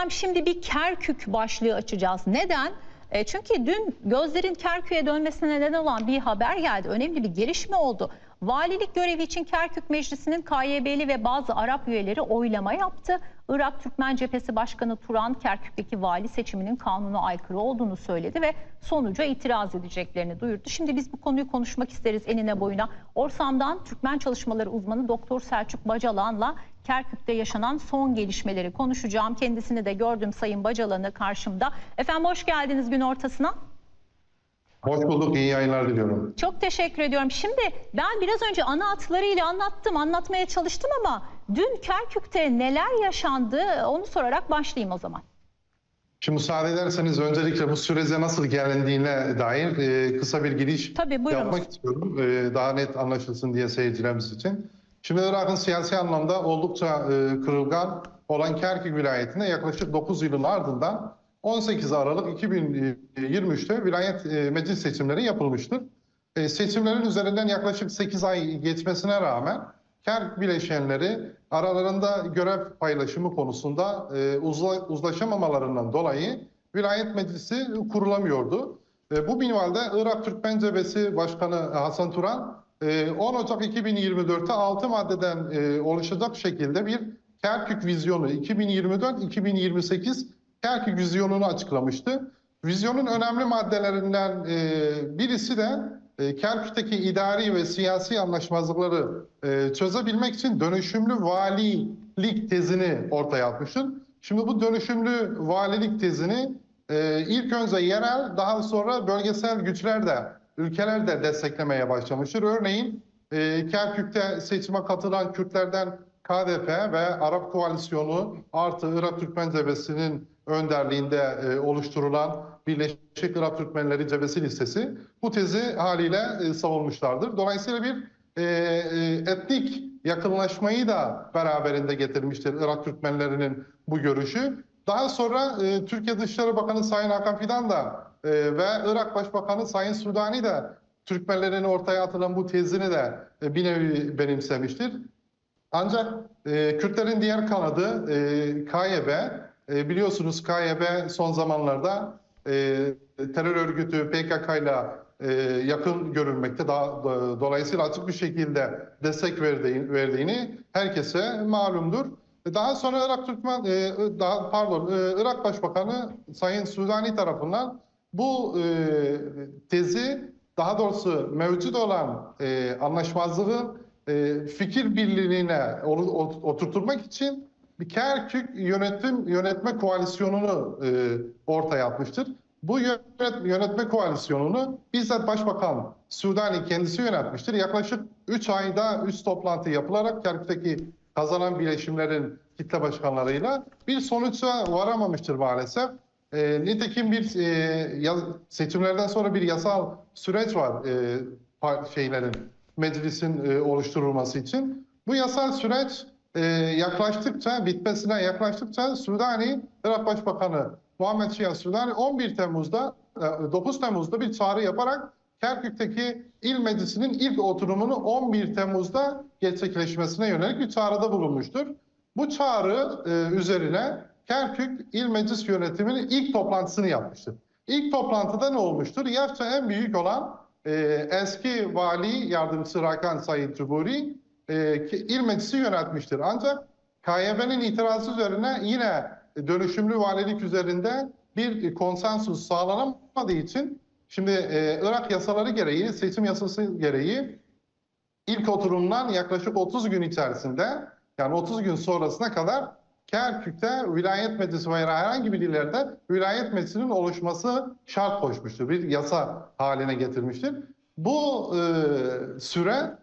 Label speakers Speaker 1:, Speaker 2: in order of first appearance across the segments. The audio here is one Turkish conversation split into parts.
Speaker 1: Efendim şimdi bir Kerkük başlığı açacağız. Neden? E, çünkü dün gözlerin Kerkük'e dönmesine neden olan bir haber geldi. Önemli bir gelişme oldu. Valilik görevi için Kerkük Meclisi'nin KYB'li ve bazı Arap üyeleri oylama yaptı. Irak Türkmen Cephesi Başkanı Turan Kerkük'teki vali seçiminin kanuna aykırı olduğunu söyledi ve sonuca itiraz edeceklerini duyurdu. Şimdi biz bu konuyu konuşmak isteriz enine boyuna. Orsam'dan Türkmen çalışmaları uzmanı Doktor Selçuk Bacalan'la Kerkük'te yaşanan son gelişmeleri konuşacağım. Kendisini de gördüm Sayın Bacalan'ı karşımda. Efendim hoş geldiniz gün ortasına.
Speaker 2: Hoş bulduk, iyi yayınlar diliyorum.
Speaker 1: Çok teşekkür ediyorum. Şimdi ben biraz önce ana hatlarıyla anlattım, anlatmaya çalıştım ama dün Kerkük'te neler yaşandı onu sorarak başlayayım o zaman.
Speaker 2: Şimdi müsaade ederseniz öncelikle bu sürece nasıl gelindiğine dair e, kısa bir giriş
Speaker 1: Tabii,
Speaker 2: yapmak istiyorum. E, daha net anlaşılsın diye seyircilerimiz için. Şimdi Irak'ın siyasi anlamda oldukça e, kırılgan olan Kerkük vilayetinde yaklaşık 9 yılın ardından 18 Aralık 2023'te vilayet e, meclis seçimleri yapılmıştır. E, seçimlerin üzerinden yaklaşık 8 ay geçmesine rağmen Kerkük bileşenleri aralarında görev paylaşımı konusunda e, uzla, uzlaşamamalarından dolayı vilayet meclisi kurulamıyordu. Bu minvalde Irak Türkmen Cebesi Başkanı Hasan Turan e, 10 Ocak 2024'te 6 maddeden oluşacak şekilde bir Kerkük vizyonu 2024-2028 Kerkük vizyonunu açıklamıştı. Vizyonun önemli maddelerinden e, birisi de e, Kerkük'teki idari ve siyasi anlaşmazlıkları e, çözebilmek için dönüşümlü valilik tezini ortaya atmıştır. Şimdi bu dönüşümlü valilik tezini e, ilk önce yerel daha sonra bölgesel güçler de ülkeler de desteklemeye başlamıştır. Örneğin e, Kerkük'te seçime katılan Kürtlerden KDP ve Arap Koalisyonu artı Irak Türkmen Cebesi'nin önderliğinde e, oluşturulan Birleşik Irak Türkmenleri Cebesi listesi bu tezi haliyle e, savunmuşlardır. Dolayısıyla bir e, e, etnik yakınlaşmayı da beraberinde getirmiştir Irak Türkmenlerinin bu görüşü. Daha sonra e, Türkiye Dışişleri Bakanı Sayın Hakan Fidan da e, ve Irak Başbakanı Sayın Sudani de Türkmenlerin ortaya atılan bu tezini de e, bir nevi benimsemiştir. Ancak e, Kürtlerin diğer kanadı e, KYB, e, biliyorsunuz KYB son zamanlarda e, terör örgütü PKK ile e, yakın görülmekte. Daha, do- dolayısıyla açık bir şekilde destek verdiği, verdiğini herkese malumdur. Daha sonra Irak Türkmen, e, daha, pardon, e, Irak Başbakanı Sayın Sudani tarafından bu e, tezi, daha doğrusu mevcut olan e, anlaşmazlığı e, fikir birliğine olu- ot- oturtturmak için bir Kerkük yönetim yönetme koalisyonunu e, ortaya atmıştır. Bu yönet- yönetme koalisyonunu bizzat Başbakan Sudani kendisi yönetmiştir. Yaklaşık 3 ayda 3 toplantı yapılarak Kerkük'teki kazanan birleşimlerin kitle başkanlarıyla bir sonuca varamamıştır maalesef. E, nitekim bir e, seçimlerden sonra bir yasal süreç var e, şeylerin meclisin e, oluşturulması için. Bu yasal süreç e, yaklaştıkça, bitmesine yaklaştıkça Sudani, Irak Başbakanı Muhammed Şia Sudani 11 Temmuz'da, e, 9 Temmuz'da bir çağrı yaparak Kerkük'teki il meclisinin ilk oturumunu 11 Temmuz'da gerçekleşmesine yönelik bir çağrıda bulunmuştur. Bu çağrı e, üzerine Kerkük İl Meclis Yönetimi'nin ilk toplantısını yapmıştır. İlk toplantıda ne olmuştur? Yaşça en büyük olan e, eski vali yardımcısı Rakan Sayın Tuburi e, il meclisi yönetmiştir. Ancak KYB'nin itirazı üzerine yine dönüşümlü valilik üzerinde bir konsensus sağlanamadığı için şimdi e, Irak yasaları gereği, seçim yasası gereği ilk oturumdan yaklaşık 30 gün içerisinde yani 30 gün sonrasına kadar Kerkük'te vilayet meclisi veya herhangi bir illerde vilayet meclisinin oluşması şart koşmuştur. Bir yasa haline getirmiştir. Bu e, süre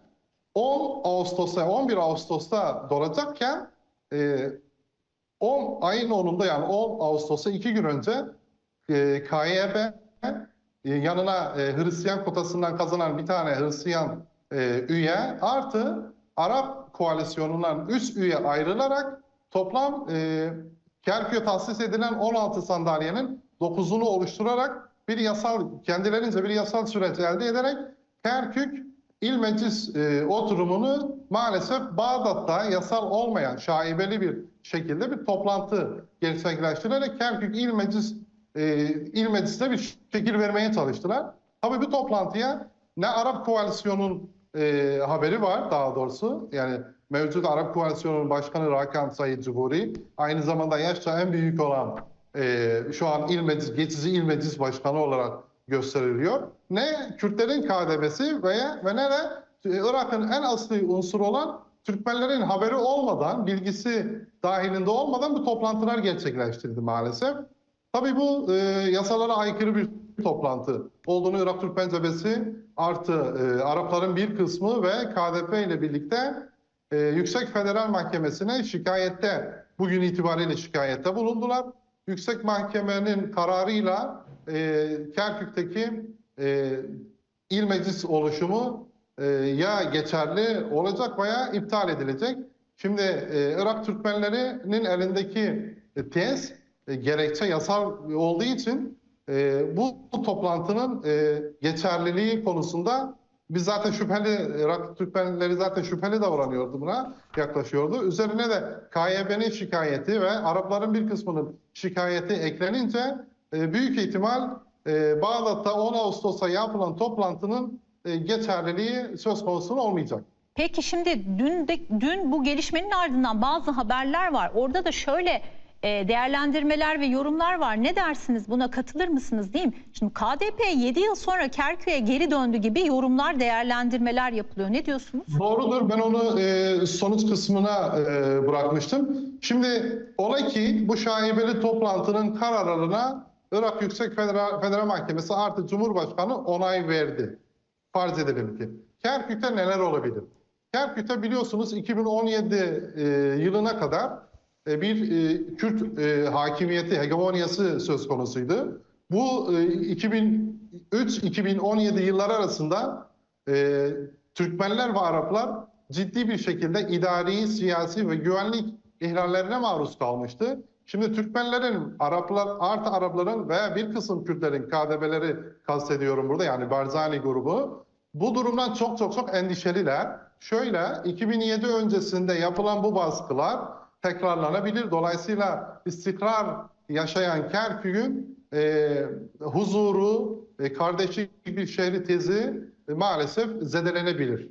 Speaker 2: 10 Ağustos'ta 11 Ağustos'ta dolacakken e, 10 ayın 10'unda yani 10 Ağustos'ta 2 gün önce e, KYB e, yanına e, Hristiyan kotasından kazanan bir tane Hristiyan e, üye artı Arap koalisyonundan 3 üye ayrılarak toplam e, Kerkük'e tahsis edilen 16 sandalyenin 9'unu oluşturarak bir yasal kendilerince bir yasal süreç elde ederek Kerkük İl Meclis e, oturumunu maalesef Bağdat'ta yasal olmayan şaibeli bir şekilde bir toplantı gerçekleştirerek Kerkük İl Meclis e, İl Meclis'te bir şekil vermeye çalıştılar. Tabii bu toplantıya ne Arap Koalisyonu'nun e, haberi var daha doğrusu. Yani mevcut Arap Koalisyonu'nun başkanı Rakan Sayın Cumhuri, aynı zamanda yaşça en büyük olan e, şu an İl Meclis, geçici İl Meclis Başkanı olarak gösteriliyor. Ne Kürtlerin KDV'si veya ve ne de e, Irak'ın en asli unsuru olan Türkmenlerin haberi olmadan, bilgisi dahilinde olmadan bu toplantılar gerçekleştirildi maalesef. Tabii bu e, yasalara aykırı bir toplantı olduğunu Irak Türkmen Cebesi artı e, Arapların bir kısmı ve KDP ile birlikte e, Yüksek Federal Mahkemesi'ne şikayette, bugün itibariyle şikayette bulundular. Yüksek Mahkemenin kararıyla e, Kerkük'teki e, il meclis oluşumu e, ya geçerli olacak veya iptal edilecek. Şimdi e, Irak Türkmenlerinin elindeki e, tez e, gerekçe yasal olduğu için e, bu, bu toplantının e, geçerliliği konusunda biz zaten şüpheli, Irak Türkmenleri zaten şüpheli davranıyordu buna, yaklaşıyordu. Üzerine de KYB'nin şikayeti ve Arapların bir kısmının şikayeti eklenince e, büyük ihtimal e, Bağdat'ta 10 Ağustos'ta yapılan toplantının e, geçerliliği söz konusu olmayacak.
Speaker 1: Peki şimdi dün de, dün bu gelişmenin ardından bazı haberler var. Orada da şöyle e, değerlendirmeler ve yorumlar var. Ne dersiniz? Buna katılır mısınız diyeyim. Şimdi KDP 7 yıl sonra Kerkük'e geri döndü gibi yorumlar, değerlendirmeler yapılıyor. Ne diyorsunuz?
Speaker 2: Doğrudur. Ben onu e, sonuç kısmına e, bırakmıştım. Şimdi olay ki bu şaibeli toplantının kararlarına Irak Yüksek Federal, Federal Mahkemesi artı Cumhurbaşkanı onay verdi. Farz edelim ki. Kerkük'te neler olabilir? Kerkük'te biliyorsunuz 2017 e, yılına kadar bir e, Kürt e, hakimiyeti, hegemonyası söz konusuydu. Bu e, 2003-2017 yılları arasında e, Türkmenler ve Araplar ciddi bir şekilde idari, siyasi ve güvenlik ihlallerine maruz kalmıştı. Şimdi Türkmenlerin, Araplar, artı Arapların veya bir kısım Kürtlerin KDB'leri kastediyorum burada yani Barzani grubu. Bu durumdan çok çok çok endişeliler. Şöyle 2007 öncesinde yapılan bu baskılar tekrarlanabilir. Dolayısıyla istikrar yaşayan Kerkük'ün e, huzuru, e, kardeşlik bir şehri tezi e, maalesef zedelenebilir.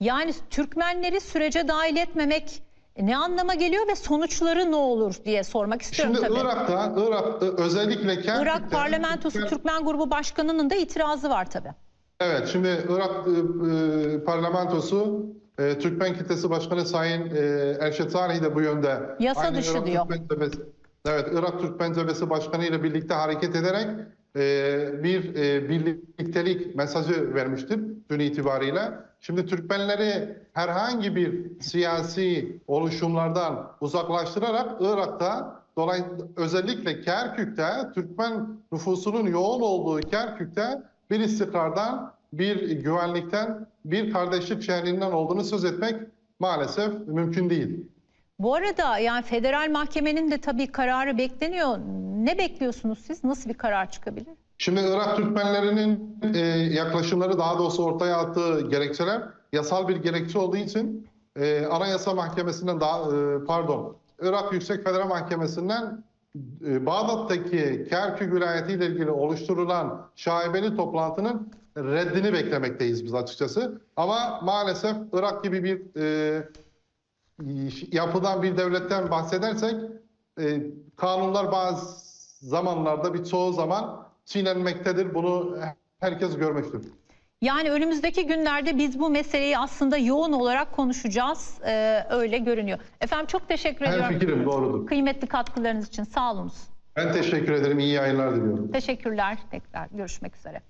Speaker 1: Yani Türkmenleri sürece dahil etmemek ne anlama geliyor ve sonuçları ne olur diye sormak istiyorum
Speaker 2: Şimdi
Speaker 1: tabii.
Speaker 2: Irak'ta, Irak özellikle Kerkük'te...
Speaker 1: Irak Parlamentosu
Speaker 2: Türkmen-
Speaker 1: Türkmen Grubu Başkanı'nın da itirazı var tabii.
Speaker 2: Evet, şimdi Irak e, e, parlamentosu e, Türkmen Kitlesi Başkanı Sayın e, Erşet Salih de bu yönde.
Speaker 1: Yasa
Speaker 2: Aynı
Speaker 1: dışı
Speaker 2: Irak
Speaker 1: diyor.
Speaker 2: Türkmen evet, Irak Türkmen Cebesi Başkanı ile birlikte hareket ederek e, bir e, birliktelik mesajı vermiştir dün itibariyle. Şimdi Türkmenleri herhangi bir siyasi oluşumlardan uzaklaştırarak Irak'ta dolay özellikle Kerkük'te Türkmen nüfusunun yoğun olduğu Kerkük'te bir istikrardan, bir güvenlikten, bir kardeşlik şehrinden olduğunu söz etmek maalesef mümkün değil.
Speaker 1: Bu arada yani federal mahkemenin de tabii kararı bekleniyor. Ne bekliyorsunuz siz? Nasıl bir karar çıkabilir?
Speaker 2: Şimdi Irak Türkmenlerinin e, yaklaşımları daha doğrusu ortaya attığı gerekçeler yasal bir gerekçe olduğu için e, Anayasa Mahkemesi'nden daha e, pardon Irak Yüksek Federal Mahkemesi'nden e, Bağdat'taki Kerkük vilayeti ile ilgili oluşturulan şaibeli toplantının reddini beklemekteyiz biz açıkçası. Ama maalesef Irak gibi bir e, yapıdan bir devletten bahsedersek e, kanunlar bazı zamanlarda bir çoğu zaman çiğnenmektedir. Bunu herkes görmüştür.
Speaker 1: Yani önümüzdeki günlerde biz bu meseleyi aslında yoğun olarak konuşacağız. Ee, öyle görünüyor. Efendim çok teşekkür
Speaker 2: Her
Speaker 1: ediyorum.
Speaker 2: fikrim doğrudur.
Speaker 1: Kıymetli katkılarınız için sağ olunuz.
Speaker 2: Ben teşekkür ederim. İyi yayınlar diliyorum.
Speaker 1: Teşekkürler. Tekrar görüşmek üzere.